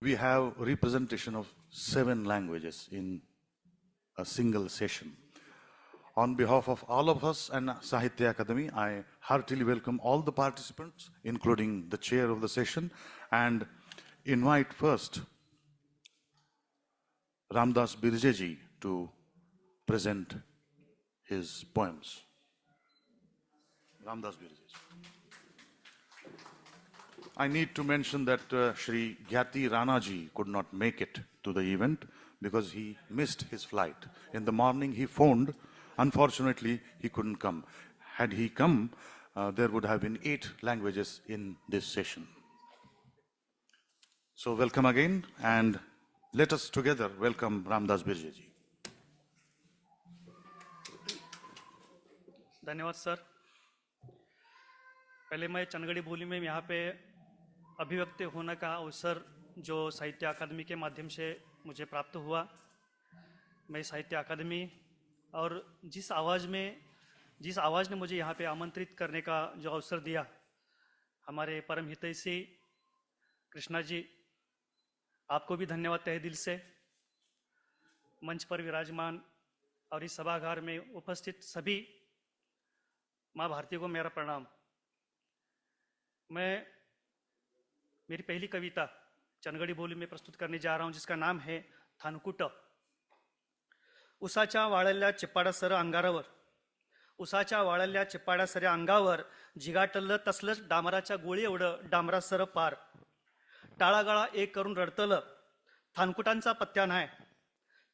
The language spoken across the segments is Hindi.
We have representation of seven languages in a single session. On behalf of all of us and Sahitya Academy, I heartily welcome all the participants, including the chair of the session, and invite first Ramdas Birjeji to present his poems. Ramdas Birjeji. I need to mention that uh, Shri Gyati Ranaji could not make it to the event because he missed his flight. In the morning, he phoned. Unfortunately, he couldn't come. Had he come, uh, there would have been eight languages in this session. So, welcome again, and let us together welcome Ramdas Birjeji. धन्यवाद सर पहले मैं चंदगढ़ी बोली में यहाँ पे अभिव्यक्त होने का अवसर जो साहित्य अकादमी के माध्यम से मुझे प्राप्त हुआ। मैं साहित्य अकादमी और जिस आवाज़ में, जिस आवाज़ ने मुझे यहाँ पे आमंत्रित करने का जो अवसर दिया, हमारे परम हितैषी कृष्णा जी, आपको भी धन्यवाद तहे दिल से। मंच पर विराजमान और इस सभागार में उपस्थित सभी माँ भारती को मेरा प्रणाम। मैं मेरी पहली कविता चनगड़ी बोली में प्रस्तुत करने जा रहा हूं जिसका नाम है थानकुट। उसाच्या वाळल्या चिपाडासर अंगारावर उसाच्या वाळल्या चिपाडासर अंगावर झिगाटलं तसलंच डांबराच्या गोळी एवढं डांबरासर पार. टाळागाळा एक करून रडतलं थानकुटांचा पत्त्या नाही.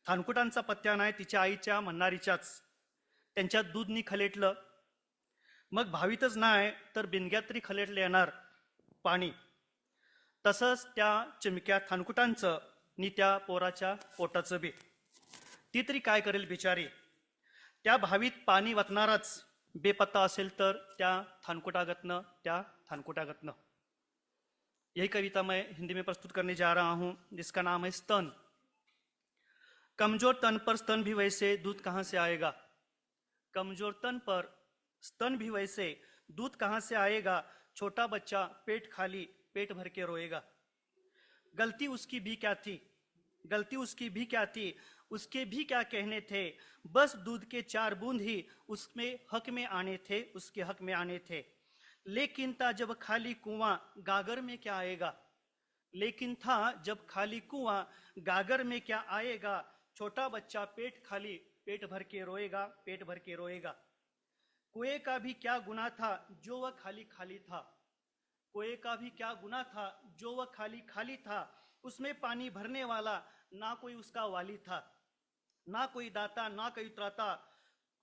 थानकुटांचा पत्त्या नाही तिच्या आईच्या म्हणणारीच्याच. त्यांच्यात दूधनी खलेटलं. मग भावीतच नाही तर बिनग्यात तरी खलेटले येणार पाणी. तसंच त्या चिमक्या थानकुटांचं नि त्या पोराच्या पोटाचं बी. ती तरी काय करेल बिचारी? त्या भावीत पाणी वतणाराच बेपत्ता असेल तर त्या थानकुटागतनं त्या थानकुटागतनं. यही कविता मैं हिंदी में प्रस्तुत करने जा रहा हूँ, जिसका नाम है स्तन. कमज़ोर तन पर स्तन भी वैसे दूध कहाँ से आएगा? कमज़ोर तन पर स्तन भी वैसे दूध कहाँ से आएगा? छोटा बच्चा पेट खाली पेट भर के रोएगा। गलती उसकी भी क्या थी? गलती उसकी भी क्या थी? उसके भी क्या कहने थे? बस दूध के चार बूंद ही उसमें हक में आने थे, उसके हक में आने थे। लेकिन था जब खाली कुआँ, गागर में क्या आएगा? लेकिन था जब खाली कुआँ, गागर में क्या आएगा? छोटा बच्चा पेट खाली, पेट भर के रोएगा, पेट भर के रोएगा। कुएँ का भी क्या गुना था? जो वह खाली खाली था। कुएँ का भी क्या गुना था? जो वह खाली खाली था, उसमें पानी भरने वाला ना कोई उसका वाली था। ना कोई दाता, ना कोई त्राता,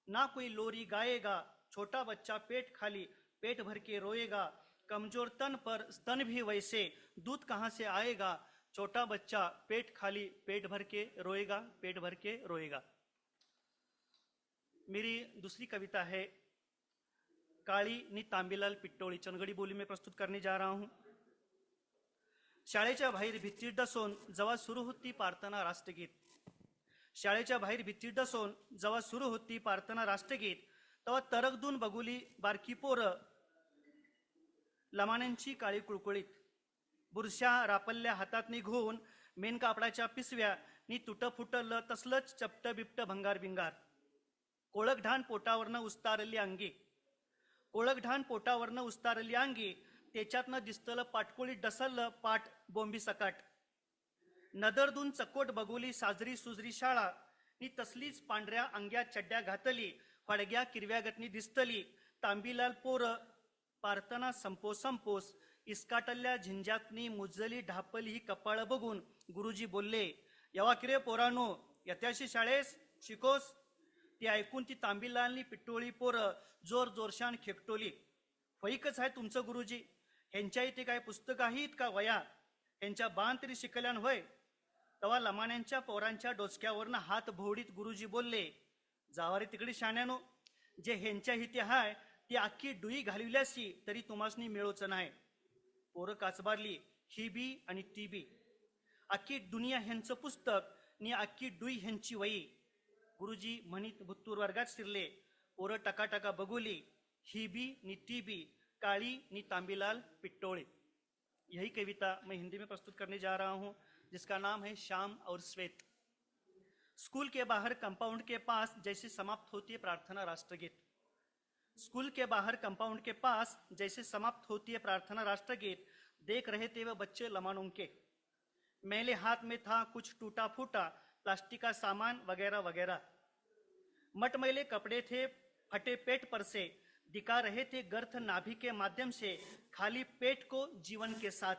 ना कोई लोरी गाएगा। छोटा बच्चा पेट खाली पेट भर के रोएगा। कमज़ोर तन पर स्तन भी वैसे दूध कहाँ से आएगा? छोटा बच्चा पेट खाली पेट भर के रोएगा, पेट भर के रोएगा। मेरी दूसरी कविता है काळी नि तांबीलाल पिट्टोळी. चनगडी बोली में प्रस्तुत करने जा रहा हूं. शाळेच्या बाहेर भित्ती डसोन जेव्हा सुरू होती प्रार्थना राष्ट्रगीत. शाळेच्या बाहेर भित्ती डसोन जेव्हा सुरू होती प्रार्थना राष्ट्रगीत. तेव्हा तरकदून बगुली बारकी पोरं लमाण्यांची काळी कुळकुळीत. बुरशा रापल्ल्या हातात निघून मेन कापडाच्या पिसव्या नि तुट फुटल तसलंच चपट बिपट भंगार बिंगार. कोळकढाण पोटावरनं उस्तारली अंगी. ओळखढाण पोटावरनं उस्तारली अंगी त्याच्यातनं दिसतलं पाटकोळी डसललं पाठ बोंबी सकाट. नदरदून चकोट बगुली साजरी सुजरी शाळा नी तसलीच पांढऱ्या अंग्या चड्ड्या घातली फडग्या किरव्यागतनी दिसतली तांबीलाल पोर पारतना संपोस संपोस इस्काटल्या झिंजातनी मुजली ढापली ही कपाळ बघून गुरुजी बोलले यवा किरे पोरानो यत्याशी शाळेस शिकोस? ती ऐकून ती तांबीलालनी पिट्टोळी पोरं जोर जोरशान खेकटोली फैकच आहे तुमचं गुरुजी. ह्यांच्या इथे काय पुस्तक आहेत का वया? ह्यांच्या बाण तरी शिकल्यान होय. तेव्हा लमाण्यांच्या पोरांच्या डोचक्यावरनं हात भोवडीत गुरुजी बोलले जावारी तिकडे शाण्यानो जे ह्यांच्या इथे हाय ती अख्खी डुई घालविल्याशी तरी तुम्हासनी मिळवच नाही पोरं काचबारली ही बी आणि ती बी. अख्खी दुनिया ह्यांचं पुस्तक नि अख्खी डुई ह्यांची वई. गुरुजी म्हणीत भुत्तूर वर्गात शिरले पोरं टकाटका बघुली ही बी नि ती बी काली नि तांबीलाल पिट्टोळे यही कविता मैं हिंदी में प्रस्तुत करने जा रहा हूँ जिसका नाम है श्याम और श्वेत स्कूल के बाहर कंपाउंड के पास जैसे समाप्त होती है प्रार्थना राष्ट्रगीत स्कूल के बाहर कंपाउंड के पास जैसे समाप्त होती है प्रार्थना राष्ट्रगीत देख रहे थे वह बच्चे लमानों के मेले हाथ में था कुछ टूटा फूटा प्लास्टिक का सामान वगैरह वगैरह। मटमैले कपड़े थे, फटे पेट पर से। दिखा रहे थे गर्थ नाभि के माध्यम से, खाली पेट को जीवन के साथ।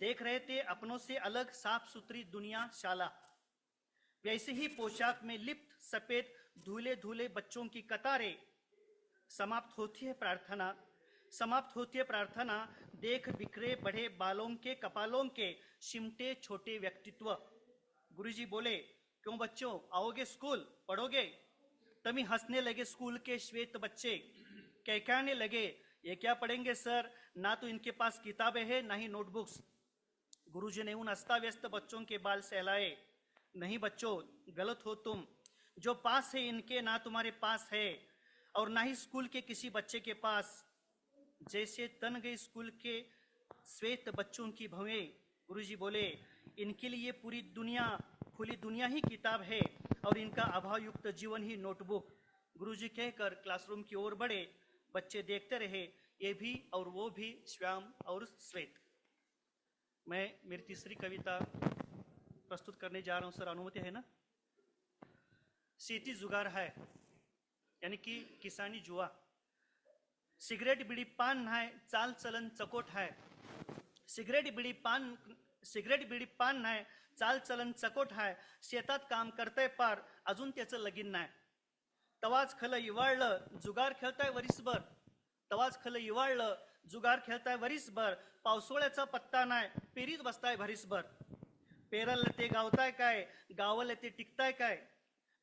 देख रहे थे अपनों से अलग साफ़ सुथरी दुनिया शाला। वैसे ही पोशाक में लिप्त, सफ़ेद धूले धूले बच्चों की कतारें। समाप्त होती है प्रार्थना। समाप्त होती है प्रार्थना। देख बिखरे बड़े बालों के, कपालों के सिमटे छोटे व्यक्तित्व। गुरुजी बोले, क्यों बच्चों, आओगे स्कूल? पढ़ोगे? तभी हंसने लगे स्कूल के श्वेत बच्चे। कहकाने लगे, ये क्या पढ़ेंगे, सर? ना तो इनके पास किताबें हैं, ना ही नोटबुक्स। गुरुजी ने उन अस्ता व्यस्त बच्चों के बाल सहलाए। नहीं बच्चों, गलत हो तुम। जो पास है इनके, ना तुम्हारे पास है, और ना ही स्कूल के किसी बच्चे के पास। जैसे तन गई स्कूल के श्वेत बच्चों की भवें। गुरुजी बोले इनके लिए पूरी दुनिया, खुली दुनिया ही किताब है और इनका अभाव युक्त जीवन ही नोटबुक गुरुजी कहकर क्लासरूम की ओर बढ़े, बच्चे देखते रहे, ये भी और वो भी, श्याम और श्वेत। मैं मेरी तीसरी कविता प्रस्तुत करने जा रहा हूँ, सर, अनुमति है ना? सीटी जुगार है, यानी कि किसानी जुआ। सिगरेट, बिडी, पान नाही चाल चलन, चकोट आहे सिगरेट, बिडी, पान सिगरेट बिडी पान नाही चालचलन चकोट आहे शेतात काम करताय पार अजून त्याचं लगीन नाही. तवाच खलं इवाळलं जुगार खेळताय वरीसभर. तवाच खलं इवाळलं जुगार खेळताय वरीसभर. पावसाळ्याचा पत्ता नाही पेरीत बसताय भरीसभर. पेरल ते गावताय काय गावलं ते टिकताय काय?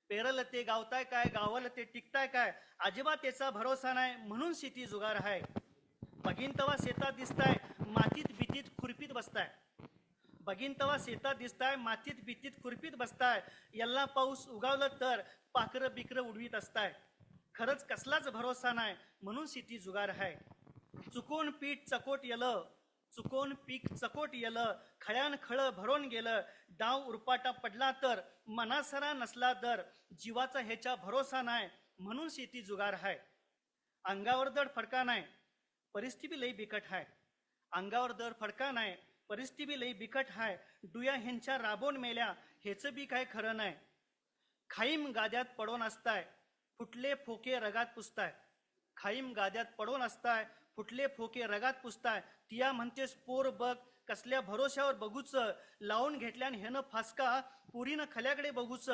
पेरल ते गावताय काय गावलं ते टिकताय काय? अजिबात त्याचा भरोसा नाही म्हणून शेती जुगार आहे बघीन तवा शेतात दिसताय मातीत भीतीत खुरपीत बसताय. बघीन तवा शेतात दिसताय मातीत भीतीत खुरपीत बसताय. यल्ला पाऊस उगावलं तर पाखरं बिकरं उडवीत असताय. खरंच कसलाच भरोसा नाही म्हणून शेती जुगार आहे. चुकून पीठ चकोट येलं चुकून पीक चकोट येलं खळ्यान खळ भरून गेलं डाव उरपाटा पडला तर मनासरा नसला तर जीवाचा ह्याच्या भरोसा नाही म्हणून शेती जुगार आहे. अंगावर दड फडका नाही परिस्थिती लई बिकट आहे. अंगावर दर फडका नाही परिस्थिती लई बिकट हाय. डुया ह्यांच्या राबोन मेल्या ह्याचं बी काय खरं नाही खाईम गाद्यात पडून असताय फुटले फोके रगात पुसताय. खाईम गाद्यात पडून असताय फुटले फोके रगात पुसताय. तिया म्हणतेस पोर बघ कसल्या भरोश्यावर बघूच. लावून घेतल्यान हेनं फासका पुरीनं खल्याकडे बघूच.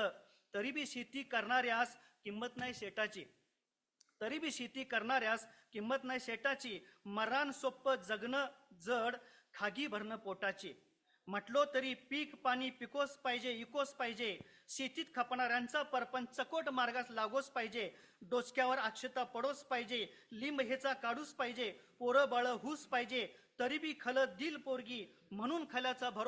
तरी बी शेती करणाऱ्यास किंमत नाही शेटाची. तरी बी शेती करणाऱ्यास किंमत नाही शेटाची. मरान सोप्प जगणं जड खागी भरणं पोटाची. म्हटलो तरी पीक पाणी पिकोस पाहिजे इकोस पाहिजे. शेतीत खपणाऱ्यांचा परपंच चकोट मार्गास लागोस पाहिजे. डोसक्यावर अक्षता पडोस पाहिजे. लिंब हेचा काढूस पाहिजे. पोरं बाळ हुस पाहिजे. तरी बी खल दिल पोरगी म्हणून खल्याचा भरो